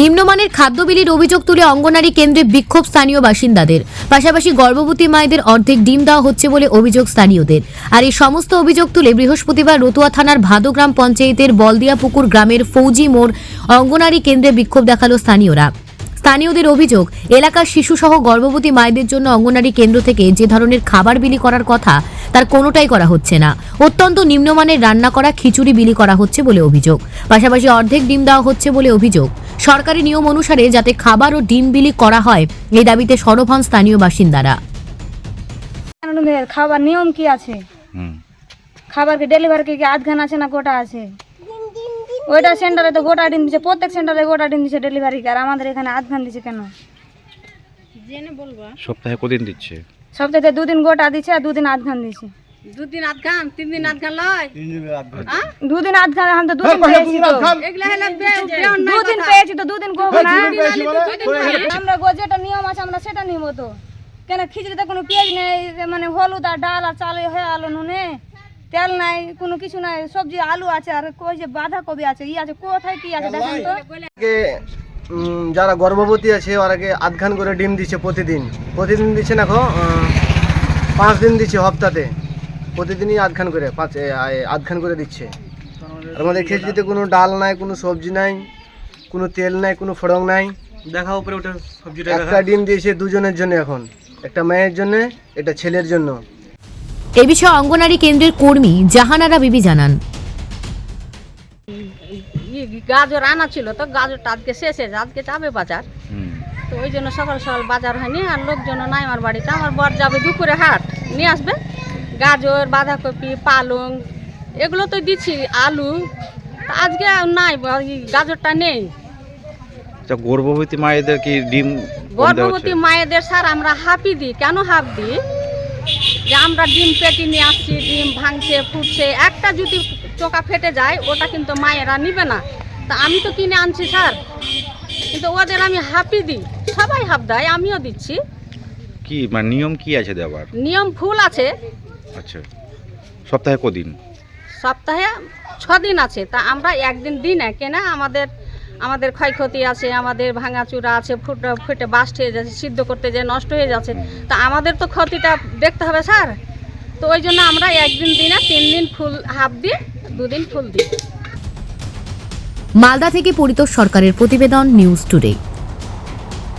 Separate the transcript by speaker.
Speaker 1: নিম্নমানের খাদ্য বিলির অভিযোগ তুলে অঙ্গনারী কেন্দ্রে বিক্ষোভ স্থানীয় বাসিন্দাদের। পাশাপাশি গর্ভবতী মায়েদের অর্ধেক ডিম দেওয়া হচ্ছে বলে অভিযোগ স্থানীয়দের। আর এই সমস্ত অভিযোগ তুলে বৃহস্পতিবার রতুয়া থানার ভাদগ্রাম পঞ্চায়েতের বলদিয়াপুকুর গ্রামের ফৌজি মোড় অঙ্গনারী কেন্দ্রে বিক্ষোভ দেখাল স্থানীয়রা। স্থানীয়দের অভিযোগ এলাকার শিশুসহ গর্ভবতী মায়েদের জন্য অঙ্গনারী কেন্দ্র থেকে যে ধরনের খাবার বিলি করার কথা তার কোনোটাই করা হচ্ছে না। অত্যন্ত নিম্নমানের রান্না করা খিচুড়ি বিলি করা হচ্ছে বলে অভিযোগ। পাশাপাশি অর্ধেক ডিম দেওয়া হচ্ছে বলে অভিযোগ। সরকারি নিয়ম অনুসারে যাতে খাবার ও ডিম বিলি করা হয় এই দাবিতে সরব হন স্থানীয় বাসিন্দারা।
Speaker 2: খাবার নিয়ম কি আছে? খাবার কি ডেলিভারি কি আধ ঘান আছে না গোটা আছে? ওইটা সেন্টারে তো গোটা ডিম দিচ্ছে প্রত্যেক সেন্টারে গোটা ডিম দিচ্ছে ডেলিভারি আর আমাদের এখানে আধ ঘান দিচ্ছে কেন
Speaker 3: সপ্তাহে কদিন দিচ্ছে
Speaker 2: সপ্তাহে দুদিন গোটা দিচ্ছে আর দুদিন আধ ঘান দিচ্ছে
Speaker 4: দুদিন আধ ঘাম তিন দিন আধ ঘাম লয়
Speaker 2: দুদিন আধ ঘান আমি তো
Speaker 5: হ্যাঁ,
Speaker 2: দুদিন পেয়েছি তো দুদিন। পেয়েছি তো দুদিন না
Speaker 5: মানে?
Speaker 2: আমরা গো যেটা নিয়ম আছে আমরা সেটা নিয়ম তো কেন খিচড়িতে কোনো পেঁয়াজ নেই মানে হলুদ আর ডাল আর চাল হয়ে আলো নুনে তেল নাই কোনো কিছু নাই সবজি আলু আছে আর কই যে বাঁধাকপি আছে ই আছে কোথায় কি আছে দেখেন তো।
Speaker 6: যারা গর্ভবতী আছে ওরাকে আধখান করে ডিম দিচ্ছে প্রতিদিন। প্রতিদিন দিচ্ছে না খো পাঁচ দিন দিচ্ছে হপ্তাতে প্রতিদিনই আধখান করে পাঁচ আধখান করে দিচ্ছে। আর আমাদের খিচড়িতে কোনো ডাল নাই কোনো সবজি নাই কোনো তেল নাই কোনো ফোড়ং নাই।
Speaker 7: দেখা উপরে ওটা সবজিটা
Speaker 6: একটা ডিম দিয়েছে দুজনের জন্য এখন। একটা মেয়ের জন্য এটা ছেলের জন্য।
Speaker 1: এ বিষয়ে অঙ্গনারী কেন্দ্রের কর্মী জাহানারা বিবি জানান।
Speaker 4: ই গাজর আনা ছিল তো গাজরটা আজকে শেষ হয়েছে আজকে যাবে বাজার। তো ওই জন্য সকাল সকাল বাজার হয়নি আর লোকজন নাই আমার বাড়িতে। আমার বর যাবে দুপুরে হাট নিয়ে আসবে। গাজর বাঁধাকপি পালং এগুলো তো দিচ্ছি আলু। তা আজকে আর নাই গাজরটা নেই।
Speaker 3: আচ্ছা গর্ভবতী মায়েদের কি ডিম
Speaker 4: গর্ভবতী মায়েদের স্যার আমরা হাফি দিই। কেন হাফ দিই? যে আমরা ডিম পেটি নিয়ে আসছি ডিম ভাঙছে ফুটছে একটা যদি চোকা ফেটে যায় ওটা কিন্তু মায়েরা নিবে না। তা আমি তো কিনে আনছি স্যার। কিন্তু ওদের আমি হাফি দিই। সবাই হাফ দেয় আমিও দিচ্ছি।
Speaker 3: কি মানে নিয়ম কি আছে দেওয়ার?
Speaker 4: নিয়ম ফুল আছে।
Speaker 3: আচ্ছা। সপ্তাহে কদিন?
Speaker 4: সপ্তাহে ছ দিন আছে। তা আমরা একদিন দিই না কেনা আমাদের আমাদের ক্ষয়ক্ষতি আছে, আমাদের ভাঙাচুরা আছে, ফুটে ফুটে বাস্ট হয়ে যাচ্ছে, সিদ্ধ করতে যে নষ্ট হয়ে যাচ্ছে। তা আমাদের তো ক্ষতিটা দেখতে হবে স্যার। তো ওই জন্য আমরা একদিন দিই না, তিন দিন ফুল, হাফ দিই, দুদিন ফুল দিই।
Speaker 1: মালদা থেকে পরিতোষ সরকারের প্রতিবেদন নিউজ টুডে।